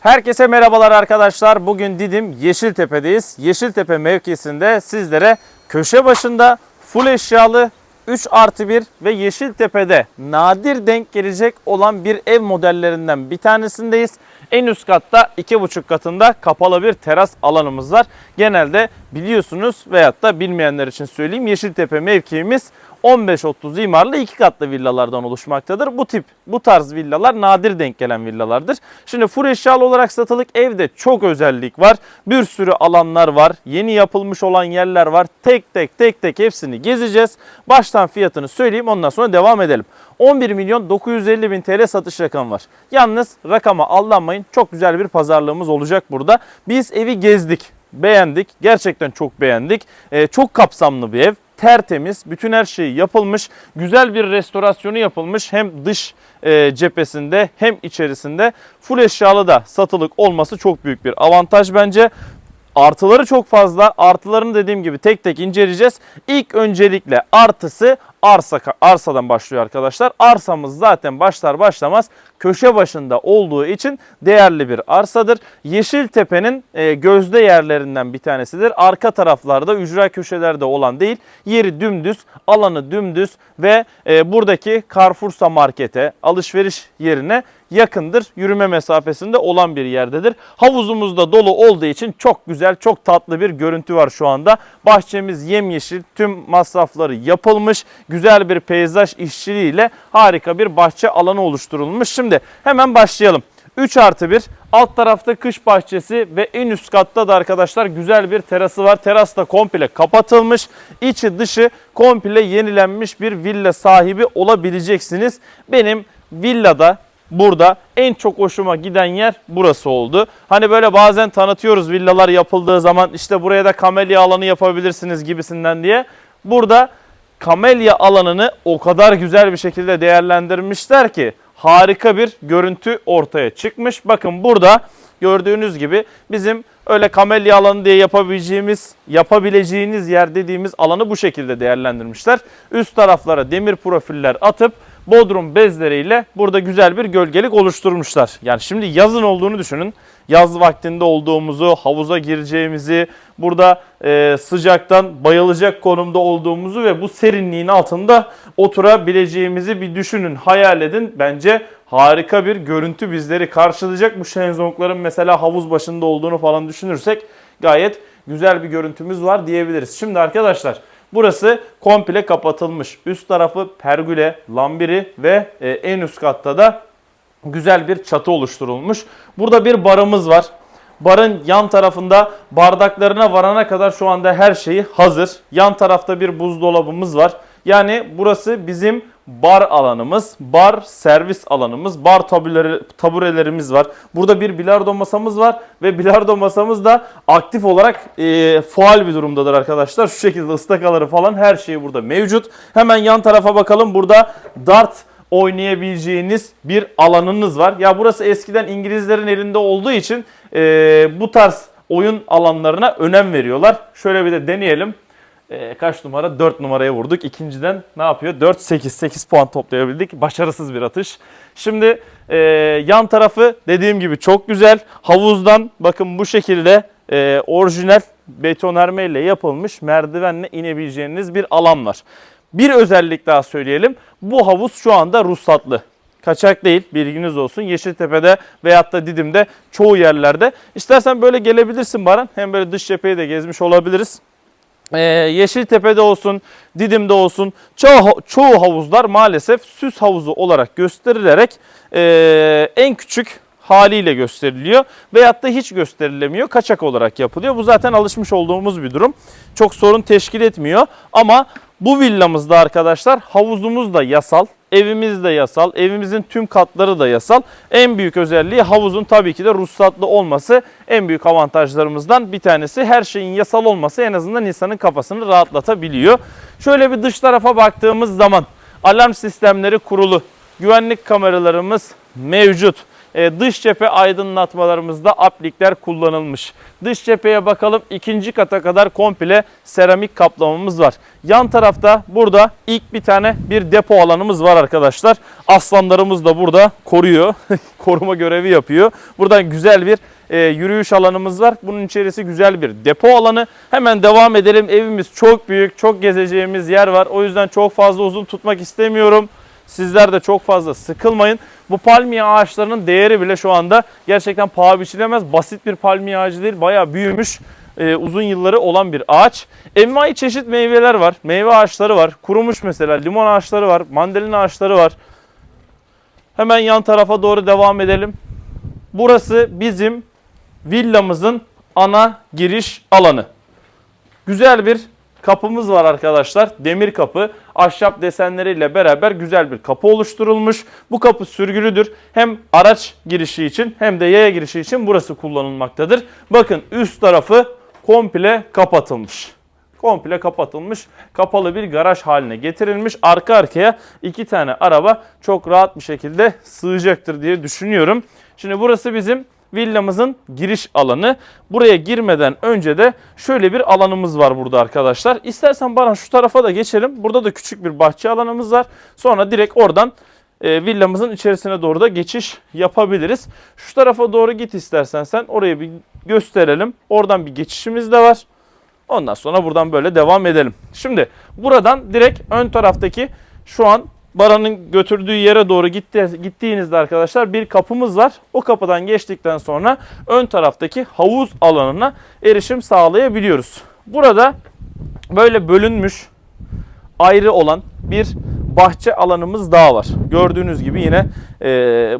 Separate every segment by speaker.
Speaker 1: Herkese merhabalar arkadaşlar. Bugün Didim Yeşiltepe'deyiz. Yeşiltepe mevkisinde sizlere köşe başında full eşyalı 3 artı 1 ve Yeşiltepe'de nadir denk gelecek olan bir ev modellerinden bir tanesindeyiz. En üst katta 2,5 katında kapalı bir teras alanımız var. Genelde biliyorsunuz veyahut da bilmeyenler için söyleyeyim Yeşiltepe mevkiimiz 15-30 imarlı iki katlı villalardan oluşmaktadır. Bu tip, bu tarz villalar nadir denk gelen villalardır. Şimdi full eşyalı olarak satılık evde çok özellik var. Bir sürü alanlar var. Yeni yapılmış olan yerler var. Tek tek tek tek hepsini gezeceğiz. Baştan fiyatını söyleyeyim ondan sonra devam edelim. 11 milyon 950 bin TL satış rakamı var. Yalnız rakama aldanmayın. Çok güzel bir pazarlığımız olacak burada. Biz evi gezdik, beğendik. Gerçekten çok beğendik. Ee, çok kapsamlı bir ev tertemiz, bütün her şey yapılmış, güzel bir restorasyonu yapılmış hem dış e, cephesinde hem içerisinde full eşyalı da satılık olması çok büyük bir avantaj bence. Artıları çok fazla. Artılarını dediğim gibi tek tek inceleyeceğiz. İlk öncelikle artısı arsa arsadan başlıyor arkadaşlar. Arsamız zaten başlar başlamaz köşe başında olduğu için değerli bir arsadır. Yeşiltepe'nin e, gözde yerlerinden bir tanesidir. Arka taraflarda ücra köşelerde olan değil. Yeri dümdüz, alanı dümdüz ve e, buradaki Carrefour'sa markete, alışveriş yerine yakındır. Yürüme mesafesinde olan bir yerdedir. Havuzumuz da dolu olduğu için çok güzel, çok tatlı bir görüntü var şu anda. Bahçemiz yemyeşil, tüm masrafları yapılmış. Güzel bir peyzaj işçiliğiyle harika bir bahçe alanı oluşturulmuş. Şimdi hemen başlayalım. 3 artı 1. Alt tarafta kış bahçesi ve en üst katta da arkadaşlar güzel bir terası var. Teras da komple kapatılmış. İçi dışı komple yenilenmiş bir villa sahibi olabileceksiniz. Benim villada burada en çok hoşuma giden yer burası oldu. Hani böyle bazen tanıtıyoruz villalar yapıldığı zaman işte buraya da kamelya alanı yapabilirsiniz gibisinden diye. Burada kamelya alanını o kadar güzel bir şekilde değerlendirmişler ki harika bir görüntü ortaya çıkmış. Bakın burada gördüğünüz gibi bizim öyle kamelya alanı diye yapabileceğimiz, yapabileceğiniz yer dediğimiz alanı bu şekilde değerlendirmişler. Üst taraflara demir profiller atıp bodrum bezleriyle burada güzel bir gölgelik oluşturmuşlar. Yani şimdi yazın olduğunu düşünün. Yaz vaktinde olduğumuzu, havuza gireceğimizi, burada e, sıcaktan bayılacak konumda olduğumuzu ve bu serinliğin altında oturabileceğimizi bir düşünün, hayal edin. Bence harika bir görüntü bizleri karşılayacak. Bu şenzongların mesela havuz başında olduğunu falan düşünürsek gayet güzel bir görüntümüz var diyebiliriz. Şimdi arkadaşlar Burası komple kapatılmış. Üst tarafı pergüle, lambiri ve e, en üst katta da güzel bir çatı oluşturulmuş. Burada bir barımız var. Barın yan tarafında bardaklarına varana kadar şu anda her şeyi hazır. Yan tarafta bir buzdolabımız var. Yani burası bizim bar alanımız, bar servis alanımız, bar tabureleri, taburelerimiz var. Burada bir bilardo masamız var ve bilardo masamız da aktif olarak e, faal bir durumdadır arkadaşlar. Şu şekilde ıstakaları falan her şey burada mevcut. Hemen yan tarafa bakalım. Burada dart oynayabileceğiniz bir alanınız var. Ya burası eskiden İngilizlerin elinde olduğu için e, bu tarz oyun alanlarına önem veriyorlar. Şöyle bir de deneyelim. E, kaç numara? 4 numaraya vurduk. İkinciden ne yapıyor? 4-8. 8 puan toplayabildik. Başarısız bir atış. Şimdi e, yan tarafı dediğim gibi çok güzel. Havuzdan bakın bu şekilde e, orijinal betonarme ile yapılmış merdivenle inebileceğiniz bir alan var. Bir özellik daha söyleyelim. Bu havuz şu anda ruhsatlı. Kaçak değil bilginiz olsun. Yeşiltepe'de veyahut da Didim'de çoğu yerlerde. İstersen böyle gelebilirsin Baran. Hem böyle dış cepheyi de gezmiş olabiliriz. Ee, Yeşiltepe'de olsun, Didim'de olsun çoğu, çoğu havuzlar maalesef süs havuzu olarak gösterilerek e, en küçük haliyle gösteriliyor veyahut da hiç gösterilemiyor. Kaçak olarak yapılıyor. Bu zaten alışmış olduğumuz bir durum. Çok sorun teşkil etmiyor ama bu villamızda arkadaşlar havuzumuz da yasal. Evimiz de yasal. Evimizin tüm katları da yasal. En büyük özelliği havuzun tabii ki de ruhsatlı olması en büyük avantajlarımızdan bir tanesi. Her şeyin yasal olması en azından insanın kafasını rahatlatabiliyor. Şöyle bir dış tarafa baktığımız zaman alarm sistemleri kurulu. Güvenlik kameralarımız mevcut. E, dış cephe aydınlatmalarımızda aplikler kullanılmış. Dış cepheye bakalım ikinci kata kadar komple seramik kaplamamız var. Yan tarafta burada ilk bir tane bir depo alanımız var arkadaşlar. Aslanlarımız da burada koruyor. Koruma görevi yapıyor. Buradan güzel bir e, yürüyüş alanımız var. Bunun içerisi güzel bir depo alanı. Hemen devam edelim. Evimiz çok büyük, çok gezeceğimiz yer var. O yüzden çok fazla uzun tutmak istemiyorum. Sizler de çok fazla sıkılmayın. Bu palmiye ağaçlarının değeri bile şu anda gerçekten paha biçilemez. Basit bir palmiye ağacı değil, bayağı büyümüş. e, uzun yılları olan bir ağaç. Envai çeşit meyveler var. Meyve ağaçları var. Kurumuş mesela limon ağaçları var. Mandalina ağaçları var. Hemen yan tarafa doğru devam edelim. Burası bizim villamızın ana giriş alanı. Güzel bir kapımız var arkadaşlar. Demir kapı. Ahşap desenleriyle beraber güzel bir kapı oluşturulmuş. Bu kapı sürgülüdür. Hem araç girişi için hem de yaya girişi için burası kullanılmaktadır. Bakın üst tarafı komple kapatılmış. Komple kapatılmış. Kapalı bir garaj haline getirilmiş. Arka arkaya iki tane araba çok rahat bir şekilde sığacaktır diye düşünüyorum. Şimdi burası bizim villamızın giriş alanı. Buraya girmeden önce de şöyle bir alanımız var burada arkadaşlar. İstersen bana şu tarafa da geçelim. Burada da küçük bir bahçe alanımız var. Sonra direkt oradan e, villamızın içerisine doğru da geçiş yapabiliriz. Şu tarafa doğru git istersen sen oraya bir gösterelim. Oradan bir geçişimiz de var. Ondan sonra buradan böyle devam edelim. Şimdi buradan direkt ön taraftaki şu an Baran'ın götürdüğü yere doğru gitti, gittiğinizde arkadaşlar bir kapımız var. O kapıdan geçtikten sonra ön taraftaki havuz alanına erişim sağlayabiliyoruz. Burada böyle bölünmüş ayrı olan bir bahçe alanımız daha var. Gördüğünüz gibi yine e,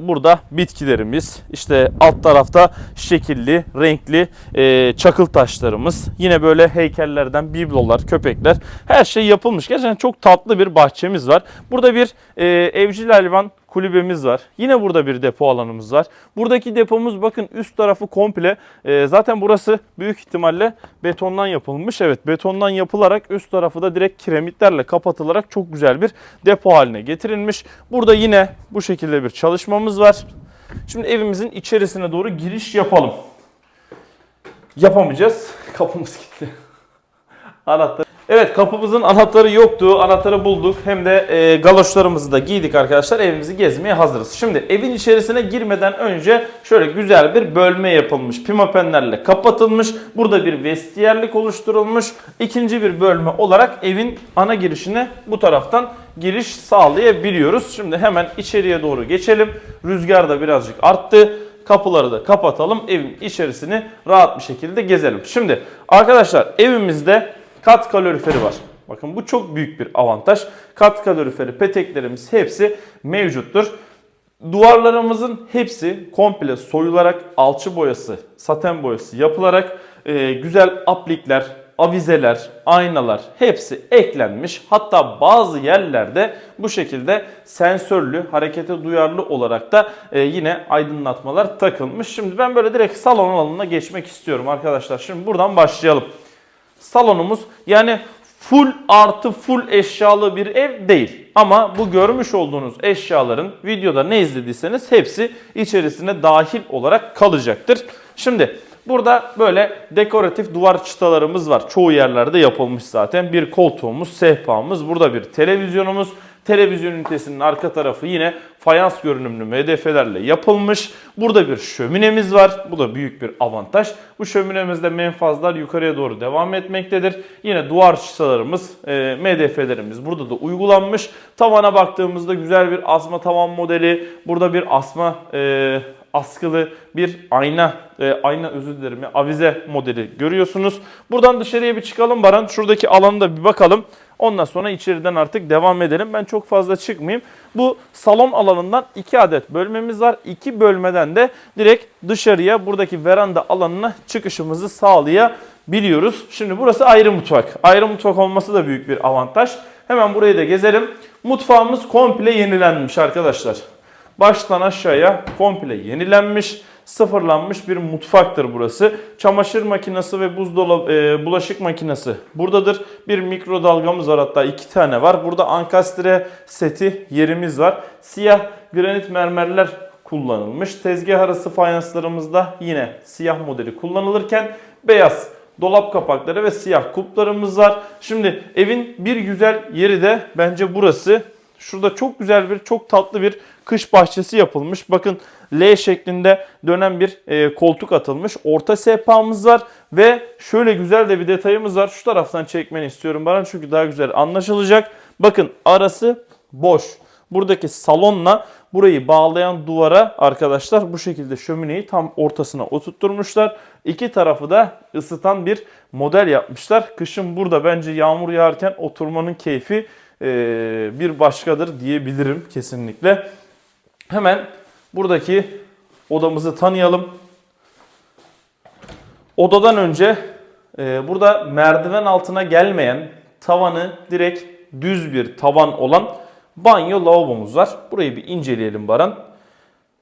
Speaker 1: burada bitkilerimiz, işte alt tarafta şekilli, renkli e, çakıl taşlarımız, yine böyle heykellerden biblolar, köpekler, her şey yapılmış. Gerçekten çok tatlı bir bahçemiz var. Burada bir e, evcil hayvan kulübemiz var. Yine burada bir depo alanımız var. Buradaki depomuz bakın üst tarafı komple e, zaten burası büyük ihtimalle betondan yapılmış. Evet betondan yapılarak üst tarafı da direkt kiremitlerle kapatılarak çok güzel bir depo haline getirilmiş. Burada yine bu şekilde bir çalışmamız var. Şimdi evimizin içerisine doğru giriş yapalım. Yapamayacağız. Kapımız gitti. Anahtar. Evet kapımızın anahtarı yoktu. Anahtarı bulduk. Hem de e, galoşlarımızı da giydik arkadaşlar. Evimizi gezmeye hazırız. Şimdi evin içerisine girmeden önce şöyle güzel bir bölme yapılmış. Pimapenlerle kapatılmış. Burada bir vestiyerlik oluşturulmuş. İkinci bir bölme olarak evin ana girişine bu taraftan giriş sağlayabiliyoruz. Şimdi hemen içeriye doğru geçelim. Rüzgar da birazcık arttı. Kapıları da kapatalım. Evin içerisini rahat bir şekilde gezelim. Şimdi arkadaşlar evimizde kat kaloriferi var. Bakın bu çok büyük bir avantaj. Kat kaloriferi, peteklerimiz hepsi mevcuttur. Duvarlarımızın hepsi komple soyularak alçı boyası, saten boyası yapılarak e, güzel aplikler, avizeler, aynalar hepsi eklenmiş. Hatta bazı yerlerde bu şekilde sensörlü, harekete duyarlı olarak da e, yine aydınlatmalar takılmış. Şimdi ben böyle direkt salon alanına geçmek istiyorum arkadaşlar. Şimdi buradan başlayalım. Salonumuz yani full artı full eşyalı bir ev değil. Ama bu görmüş olduğunuz eşyaların videoda ne izlediyseniz hepsi içerisine dahil olarak kalacaktır. Şimdi burada böyle dekoratif duvar çıtalarımız var. Çoğu yerlerde yapılmış zaten. Bir koltuğumuz, sehpamız, burada bir televizyonumuz. Televizyon ünitesinin arka tarafı yine fayans görünümlü MDF'lerle yapılmış. Burada bir şöminemiz var. Bu da büyük bir avantaj. Bu şöminemizde menfazlar yukarıya doğru devam etmektedir. Yine duvar çıtalarımız, e, MDF'lerimiz burada da uygulanmış. Tavana baktığımızda güzel bir asma tavan modeli. Burada bir asma e, askılı bir ayna, e, ayna özür dilerim ya, avize modeli görüyorsunuz. Buradan dışarıya bir çıkalım Baran. Şuradaki alana da bir bakalım. Ondan sonra içeriden artık devam edelim. Ben çok fazla çıkmayayım. Bu salon alanından iki adet bölmemiz var. İki bölmeden de direkt dışarıya buradaki veranda alanına çıkışımızı sağlayabiliyoruz. Şimdi burası ayrı mutfak. Ayrı mutfak olması da büyük bir avantaj. Hemen burayı da gezelim. Mutfağımız komple yenilenmiş arkadaşlar. Baştan aşağıya komple yenilenmiş, sıfırlanmış bir mutfaktır burası. Çamaşır makinesi ve buzdolabı, e, bulaşık makinesi buradadır. Bir mikrodalgamız var hatta iki tane var. Burada ankastre seti yerimiz var. Siyah granit mermerler kullanılmış. Tezgah arası fayanslarımızda yine siyah modeli kullanılırken beyaz dolap kapakları ve siyah kuplarımız var. Şimdi evin bir güzel yeri de bence burası. Şurada çok güzel bir, çok tatlı bir kış bahçesi yapılmış. Bakın L şeklinde dönen bir e, koltuk atılmış. Orta sehpamız var ve şöyle güzel de bir detayımız var. Şu taraftan çekmeni istiyorum bana çünkü daha güzel anlaşılacak. Bakın arası boş. Buradaki salonla burayı bağlayan duvara arkadaşlar bu şekilde şömineyi tam ortasına oturtturmuşlar. İki tarafı da ısıtan bir model yapmışlar. Kışın burada bence yağmur yağarken oturmanın keyfi e, bir başkadır diyebilirim kesinlikle. Hemen buradaki odamızı tanıyalım. Odadan önce e, burada merdiven altına gelmeyen tavanı direkt düz bir tavan olan banyo lavabomuz var. Burayı bir inceleyelim Baran.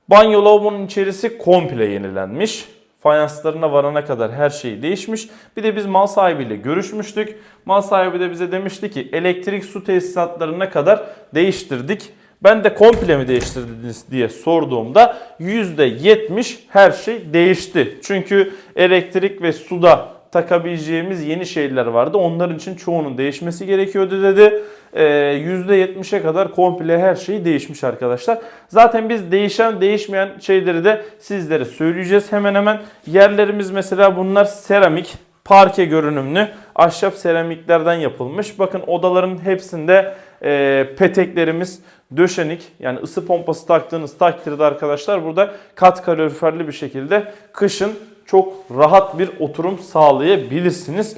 Speaker 1: Banyo lavabonun içerisi komple yenilenmiş. Fayanslarına varana kadar her şey değişmiş. Bir de biz mal sahibiyle görüşmüştük. Mal sahibi de bize demişti ki elektrik su tesisatlarına kadar değiştirdik. Ben de komple mi değiştirdiniz diye sorduğumda %70 her şey değişti. Çünkü elektrik ve suda takabileceğimiz yeni şeyler vardı. Onların için çoğunun değişmesi gerekiyordu dedi. Ee, %70'e kadar komple her şey değişmiş arkadaşlar. Zaten biz değişen değişmeyen şeyleri de sizlere söyleyeceğiz. Hemen hemen yerlerimiz mesela bunlar seramik, parke görünümlü ahşap seramiklerden yapılmış. Bakın odaların hepsinde e, peteklerimiz döşenik yani ısı pompası taktığınız takdirde arkadaşlar burada kat kaloriferli bir şekilde kışın çok rahat bir oturum sağlayabilirsiniz.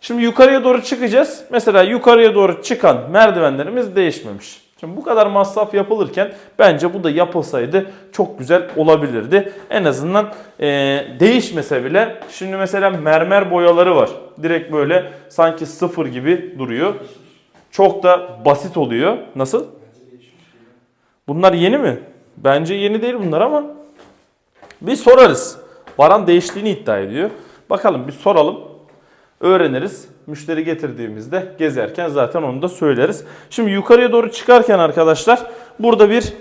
Speaker 1: Şimdi yukarıya doğru çıkacağız. Mesela yukarıya doğru çıkan merdivenlerimiz değişmemiş. Şimdi bu kadar masraf yapılırken bence bu da yapılsaydı çok güzel olabilirdi. En azından e, değişmese bile şimdi mesela mermer boyaları var. Direkt böyle sanki sıfır gibi duruyor. Çok da basit oluyor. Nasıl? Bunlar yeni mi? Bence yeni değil bunlar ama bir sorarız. Baran değiştiğini iddia ediyor. Bakalım bir soralım. Öğreniriz. Müşteri getirdiğimizde gezerken zaten onu da söyleriz. Şimdi yukarıya doğru çıkarken arkadaşlar burada bir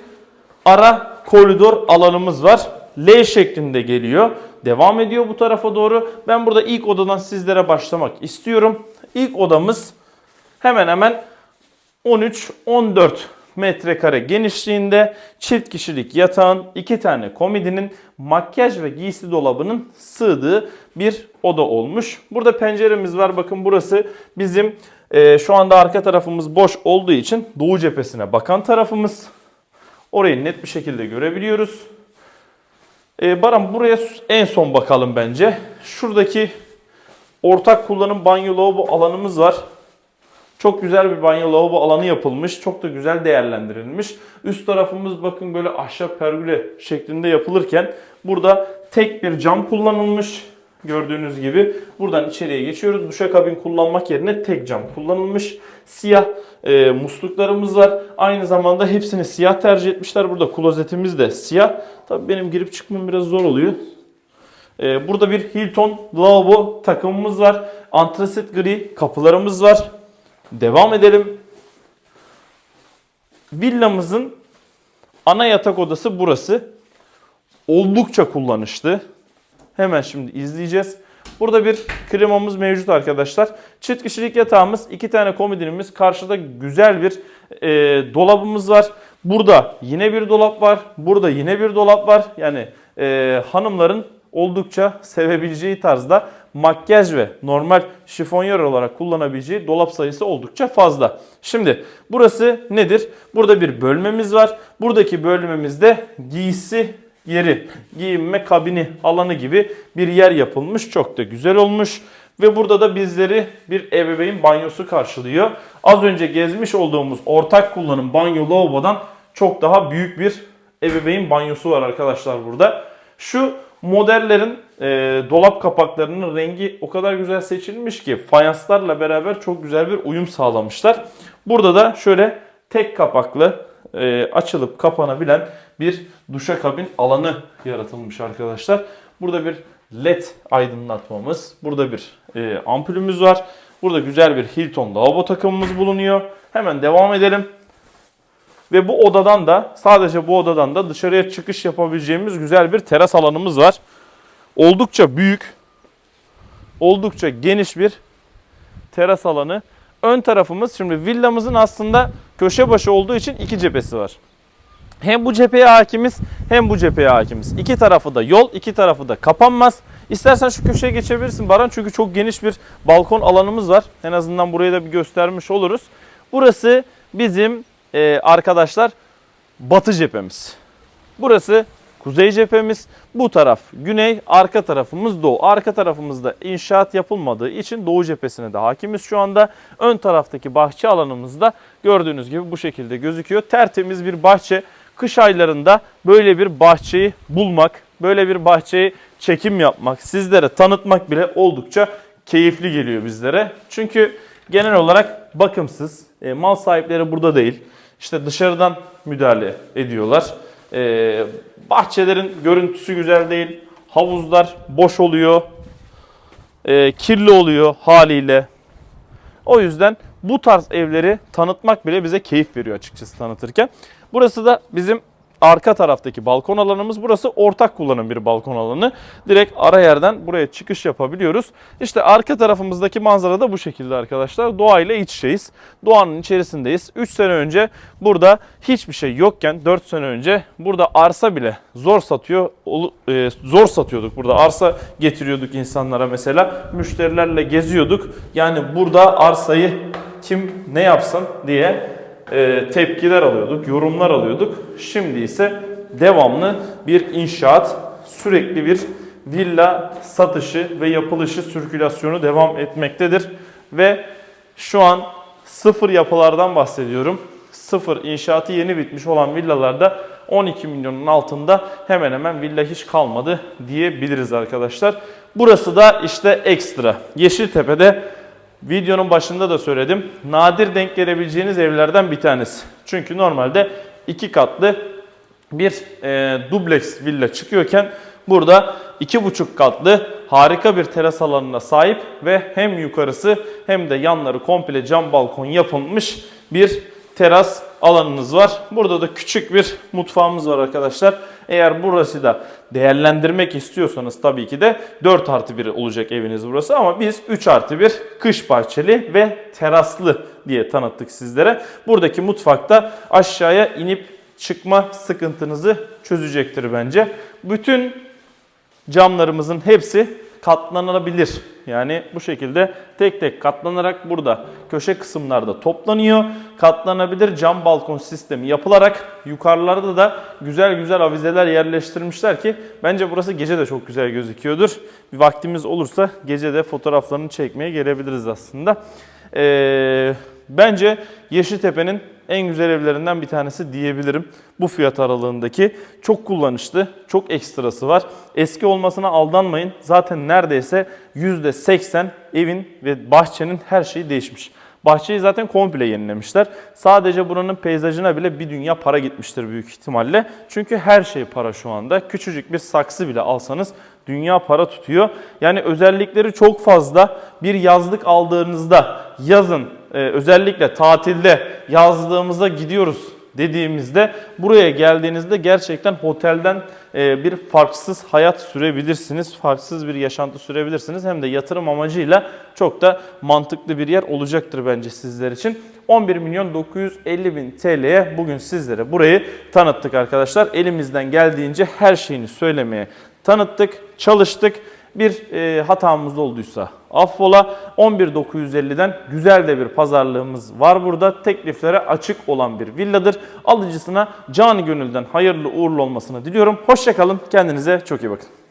Speaker 1: ara koridor alanımız var. L şeklinde geliyor. Devam ediyor bu tarafa doğru. Ben burada ilk odadan sizlere başlamak istiyorum. İlk odamız hemen hemen 13-14 metrekare genişliğinde çift kişilik yatağın, iki tane komodinin, makyaj ve giysi dolabının sığdığı bir oda olmuş. Burada penceremiz var. Bakın burası bizim e, şu anda arka tarafımız boş olduğu için doğu cephesine bakan tarafımız. Orayı net bir şekilde görebiliyoruz. E, Baran buraya en son bakalım bence. Şuradaki ortak kullanım banyo lavabo alanımız var. Çok güzel bir banyo lavabo alanı yapılmış. Çok da güzel değerlendirilmiş. Üst tarafımız bakın böyle ahşap pergüle şeklinde yapılırken burada tek bir cam kullanılmış. Gördüğünüz gibi buradan içeriye geçiyoruz. Duşakabin kullanmak yerine tek cam kullanılmış. Siyah e, musluklarımız var. Aynı zamanda hepsini siyah tercih etmişler. Burada klozetimiz de siyah. Tabii benim girip çıkmam biraz zor oluyor. E, burada bir Hilton lavabo takımımız var. Antrasit gri kapılarımız var. Devam edelim. Villamızın ana yatak odası burası. Oldukça kullanışlı. Hemen şimdi izleyeceğiz. Burada bir klimamız mevcut arkadaşlar. Çift kişilik yatağımız, iki tane komodinimiz. Karşıda güzel bir e, dolabımız var. Burada yine bir dolap var. Burada yine bir dolap var. Yani e, hanımların oldukça sevebileceği tarzda makyaj ve normal şifonyer olarak kullanabileceği dolap sayısı oldukça fazla. Şimdi burası nedir? Burada bir bölmemiz var. Buradaki bölmemizde giysi yeri, giyinme kabini alanı gibi bir yer yapılmış. Çok da güzel olmuş. Ve burada da bizleri bir ebeveyn banyosu karşılıyor. Az önce gezmiş olduğumuz ortak kullanım banyo lavabodan çok daha büyük bir ebeveyn banyosu var arkadaşlar burada. Şu modellerin e, dolap kapaklarının rengi o kadar güzel seçilmiş ki fayanslarla beraber çok güzel bir uyum sağlamışlar. Burada da şöyle tek kapaklı e, açılıp kapanabilen bir duşakabin alanı yaratılmış arkadaşlar. Burada bir led aydınlatmamız, burada bir e, ampulümüz var. Burada güzel bir Hilton lavabo takımımız bulunuyor. Hemen devam edelim. Ve bu odadan da sadece bu odadan da dışarıya çıkış yapabileceğimiz güzel bir teras alanımız var. Oldukça büyük, oldukça geniş bir teras alanı. Ön tarafımız şimdi villamızın aslında köşe başı olduğu için iki cephesi var. Hem bu cepheye hakimiz hem bu cepheye hakimiz. İki tarafı da yol, iki tarafı da kapanmaz. İstersen şu köşeye geçebilirsin Baran çünkü çok geniş bir balkon alanımız var. En azından burayı da bir göstermiş oluruz. Burası bizim e, arkadaşlar batı cephemiz. Burası kuzey cephemiz. Bu taraf güney, arka tarafımız doğu. Arka tarafımızda inşaat yapılmadığı için doğu cephesine de hakimiz şu anda. Ön taraftaki bahçe alanımızda gördüğünüz gibi bu şekilde gözüküyor. Tertemiz bir bahçe. Kış aylarında böyle bir bahçeyi bulmak, böyle bir bahçeyi çekim yapmak, sizlere tanıtmak bile oldukça keyifli geliyor bizlere. Çünkü genel olarak bakımsız, e, mal sahipleri burada değil. İşte dışarıdan müdahale ediyorlar. E, bahçelerin görüntüsü güzel değil. Havuzlar boş oluyor. E, kirli oluyor haliyle. O yüzden bu tarz evleri tanıtmak bile bize keyif veriyor açıkçası tanıtırken. Burası da bizim arka taraftaki balkon alanımız. Burası ortak kullanım bir balkon alanı. Direkt ara yerden buraya çıkış yapabiliyoruz. İşte arka tarafımızdaki manzara da bu şekilde arkadaşlar. Doğayla iç içeyiz. Doğanın içerisindeyiz. 3 sene önce burada hiçbir şey yokken 4 sene önce burada arsa bile zor satıyor e, zor satıyorduk. Burada arsa getiriyorduk insanlara mesela. Müşterilerle geziyorduk. Yani burada arsayı kim ne yapsın diye e, tepkiler alıyorduk, yorumlar alıyorduk. Şimdi ise devamlı bir inşaat, sürekli bir villa satışı ve yapılışı, sirkülasyonu devam etmektedir. Ve şu an sıfır yapılardan bahsediyorum. Sıfır inşaatı yeni bitmiş olan villalarda 12 milyonun altında hemen hemen villa hiç kalmadı diyebiliriz arkadaşlar. Burası da işte ekstra. Yeşiltepe'de Videonun başında da söyledim. Nadir denk gelebileceğiniz evlerden bir tanesi. Çünkü normalde iki katlı bir e, dubleks villa çıkıyorken burada iki buçuk katlı harika bir teras alanına sahip ve hem yukarısı hem de yanları komple cam balkon yapılmış bir teras alanınız var. Burada da küçük bir mutfağımız var arkadaşlar. Eğer burası da değerlendirmek istiyorsanız tabii ki de 4 artı 1 olacak eviniz burası. Ama biz 3 artı 1 kış bahçeli ve teraslı diye tanıttık sizlere. Buradaki mutfakta aşağıya inip çıkma sıkıntınızı çözecektir bence. Bütün camlarımızın hepsi katlanabilir. Yani bu şekilde tek tek katlanarak burada köşe kısımlarda toplanıyor. Katlanabilir cam balkon sistemi yapılarak yukarılarda da güzel güzel avizeler yerleştirmişler ki bence burası gece de çok güzel gözüküyordur. Bir vaktimiz olursa gece de fotoğraflarını çekmeye gelebiliriz aslında. Ee, bence Yeşiltepe'nin en güzel evlerinden bir tanesi diyebilirim. Bu fiyat aralığındaki çok kullanışlı, çok ekstrası var. Eski olmasına aldanmayın. Zaten neredeyse %80 evin ve bahçenin her şeyi değişmiş. Bahçeyi zaten komple yenilemişler. Sadece buranın peyzajına bile bir dünya para gitmiştir büyük ihtimalle. Çünkü her şey para şu anda. Küçücük bir saksı bile alsanız dünya para tutuyor. Yani özellikleri çok fazla. Bir yazlık aldığınızda yazın e, özellikle tatilde yazlığımıza gidiyoruz dediğimizde buraya geldiğinizde gerçekten otelden e, bir farksız hayat sürebilirsiniz. Farksız bir yaşantı sürebilirsiniz. Hem de yatırım amacıyla çok da mantıklı bir yer olacaktır bence sizler için. 11 milyon 950 bin TL'ye bugün sizlere burayı tanıttık arkadaşlar. Elimizden geldiğince her şeyini söylemeye tanıttık, çalıştık. Bir e, hatamız olduysa affola 11.950'den güzel de bir pazarlığımız var burada. Tekliflere açık olan bir villadır. Alıcısına canı gönülden hayırlı uğurlu olmasını diliyorum. Hoşçakalın. Kendinize çok iyi bakın.